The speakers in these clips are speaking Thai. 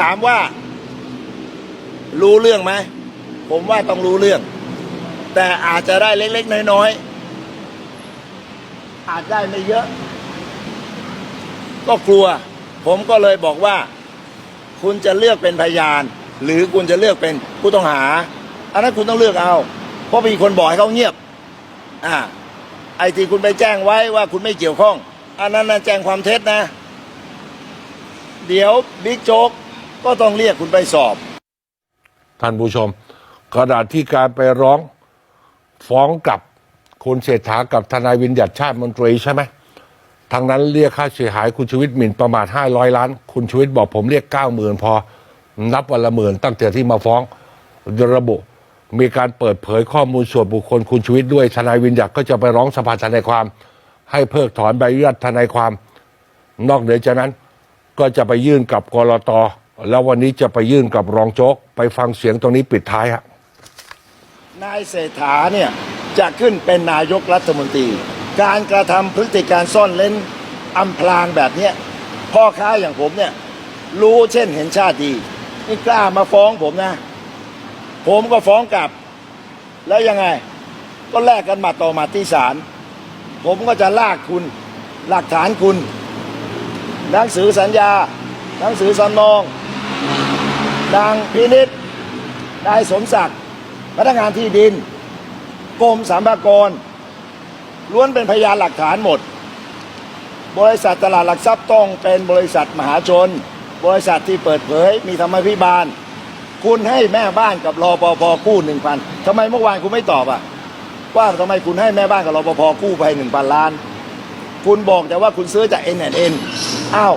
ถามว่า รู้เรื่องไหม ผมว่าต้องรู้เรื่อง แต่อาจจะได้เล็ก ๆ น้อย ๆ อาจได้ไม่เยอะ ก็กลัว ผมก็เลยบอกว่า คุณจะเลือกเป็นพยาน หรือคุณจะเลือกเป็นผู้ต้องหา อันนั้นคุณต้องเลือกเอา เพราะมีคนบอกให้เขาเงียบ อ่า ไอ้ที่คุณไปแจ้งไว้ว่าคุณไม่เกี่ยวข้อง อันนั้นนะแจ้งความเท็จนะ เดี๋ยวบิ๊กโจ๊ก ก็ต้องเรียกคุณไปสอบ ท่านผู้ชมกระดาษที่การไปร้องฟ้องกับคุณเศรษฐากับทนายวินยัดชาติมนตรีใช่ไหมทางนั้นเรียกค่าเสียหายคุณชีวิตหมิ่นประมาท500 ล้าน คุณชีวิตบอกผมเรียก90,000พอ นับวันละหมื่นตั้งแต่ที่มาฟ้องระบุ มีการเปิดเผยข้อมูลส่วนบุคคลคุณชีวิตด้วยทนายวินยัดก็จะไปร้องสภาทนายความ ให้เพิกถอนใบอนุญาตทนายความ นอกเหนือจากนั้นก็จะไปยื่นกับกรต แล้ววันนี้จะไปยื่นกับรองโจ๊ก ไปฟังเสียงตรงนี้ปิดท้ายฮะนายเศรษฐาเนี่ยจะขึ้นเป็นนายกรัฐมนตรี การกระทำพฤติการซ่อนเล้นอำพรางแบบเนี้ยพ่อค้าอย่างผมเนี่ยรู้เช่นเห็นชาติดีนี่กล้ามาฟ้องผมนะ ผมก็ฟ้องกลับ แล้วยังไงก็แลกกันมาต่อมาที่ศาลผมก็จะลากคุณหลักฐานคุณ หนังสือสัญญา หนังสือสำนอง ดังพินิษนายสมศักดิ์พนักงานที่ดิน กรมสรรพากรล้วนเป็นพยานหลักฐานหมด บริษัทตลาดหลักทรัพย์ต้องเป็นบริษัทมหาชน บริษัทที่เปิดเผยมีธรรมพิบาล คุณให้แม่บ้านกับรอปภกู้หนึ่งพันทำไมเมื่อวานคุณไม่ตอบอะ ว่าทำไมคุณให้แม่บ้านกับรอปภกู้ไปหนึ่งพันล้าน คุณบอกแต่ว่าคุณซื้อจาก n n อ้าว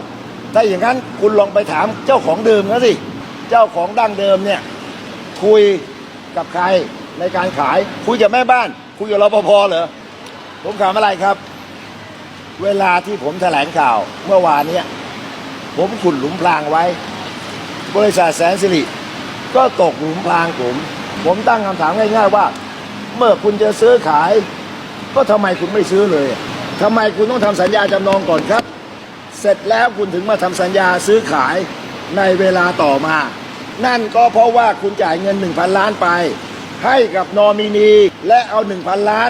ถ้าอย่างนั้นคุณลองไปถามเจ้าของเดิมเขาสิ เจ้าของดั้งเดิมเนี่ยคุยกับใครในการขาย คุยกับแม่บ้าน คุยกับรปภเหรอผมถามอะไรครับ เวลาที่ผมแถลงข่าวเมื่อวานเนี้ยผมขุดหลุมพรางไว้ บริษัทแสนสิริก็ตกหลุมพรางผม ผมตั้งคำถามง่ายๆว่า เมื่อคุณจะซื้อขาย ก็ทำไมคุณไม่ซื้อเลยทำไมคุณต้องทำสัญญาจำนองก่อนครับ เสร็จแล้วคุณถึงมาทำสัญญาซื้อขาย ในเวลาต่อมา นั่นก็เพราะว่าคุณจ่ายเงิน 1,000 ล้านไป ให้กับนอมินี และเอา 1,000 ล้าน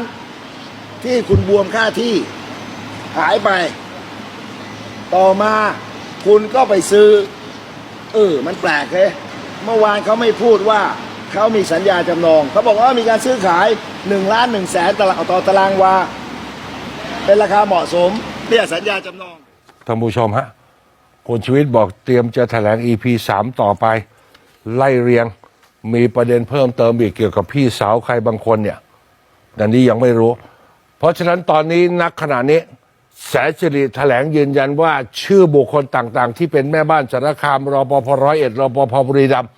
ที่คุณบวมค่าที่หายไป ต่อมาคุณก็ไปซื้อ เออ มันแปลกเลยเมื่อวานเขาไม่พูดว่าเขามีสัญญาจำนอง เขาบอกว่ามีการซื้อขาย1ล้าน1แสนตารางต่อตารางวา เป็นราคาเหมาะสมเนี่ยสัญญาจำนองท่านผู้ชมฮะ คุณชีวิตบอกเตรียมจะแถลง EP 3 ต่อไป ไล่เรียงมีประเด็นเพิ่มเติมอีกเกี่ยวกับพี่สาวใครบางคนเนี่ยแต่นี้ยังไม่รู้ เพราะฉะนั้นตอนนี้นักขณะนี้ แสนสิริแถลงยืนยันว่าชื่อบุคคลต่างๆ ที่เป็นแม่บ้านสารคามรปภร้อยเอ็ดรปภบุรีรัมย์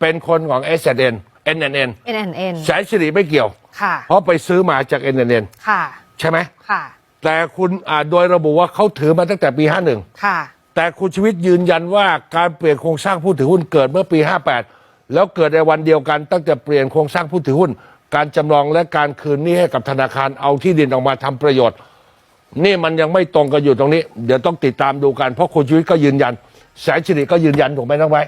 เป็นคนของ s อ n NNN NNN แสนสิริไม่เกี่ยวค่ะเพราะไปซื้อมาจาก NNN ค่ะ ใช่ไหมค่ะ แต่คุณอ่าโดยระบุว่าเขาถือมาตั้งแต่ปี 51 ค่ะ แต่คุณชีวิตยืนยันว่าการเปลี่ยนโครงสร้างผู้ถือหุ้นเกิดเมื่อปี 58 แล้วเกิดในวันเดียวกันตั้งแต่เปลี่ยนโครงสร้างผู้ถือหุ้น การจำลองและการคืนหนี้ให้กับธนาคารเอาที่ดินออกมาทำประโยชน์ นี่มันยังไม่ตรงกันอยู่ตรงนี้ เดี๋ยวต้องติดตามดูกันเพราะคุณชีวิตก็ยืนยัน แสนสิริก็ยืนยันถูกไหมน้องไว้